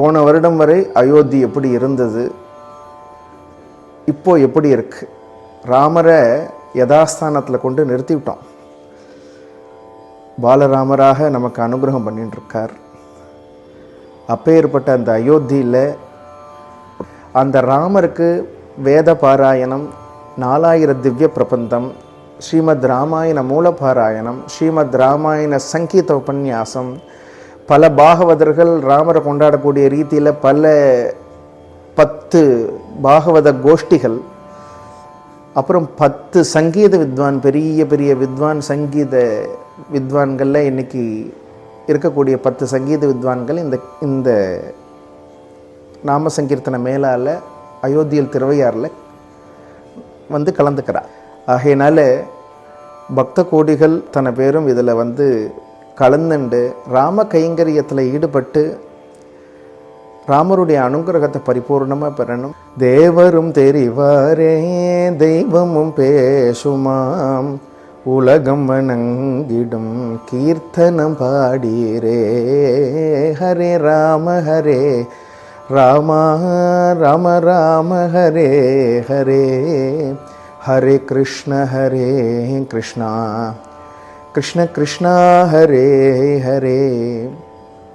போன வருடம் வரை அயோத்தி எப்படி இருந்தது? இப்போ எப்படி இருக்கு? ராமரை யதாஸ்தானத்தில் கொண்டு நிறுத்திவிட்டோம். பாலராமராக நமக்கு அனுகிரகம் பண்ணிட்டு இருக்கார் அப்பேற்பட்ட அந்த அயோத்தியில் அந்த ராமருக்கு வேத பாராயணம் நாலாயிர திவ்ய பிரபந்தம் ஸ்ரீமத் ராமாயண மூலபாராயணம் ஸ்ரீமத் ராமாயண சங்கீத உபன்யாசம் பல பாகவதர்கள் ராமரை கொண்டாடக்கூடிய ரீதியில் பல பத்து பாகவத கோஷ்டிகள் அப்புறம் பத்து சங்கீத வித்வான் பெரிய பெரிய வித்வான் சங்கீத வித்வான்களில் இன்றைக்கி இருக்கக்கூடிய பத்து சங்கீத வித்வான்கள் இந்த இந்த நாம சங்கீர்த்தன மேலால் அயோத்தியில் திருவையாறில் வந்து கலந்துக்கிறார். ஆகையினால பக்த கோடிகள் தன பேரும் இதில் வந்து கலந்துண்டு ராம கைங்கரியத்தில் ஈடுபட்டு ராமருடைய அனுகிரகத்தை பரிபூர்ணமாக பெறணும். தேவரும் தெரிவாரே தெய்வமும் பேசுமாம். உலகம் வணங்கிடும் கீர்த்தனம் பாடீரே. ஹரே ராம ஹரே ராமா ராம ராம ஹரே ஹரே. ஹரே கிருஷ்ண ஹரே கிருஷ்ணா. கிருஷ்ண கிருஷ்ணா ஹரே ஹரே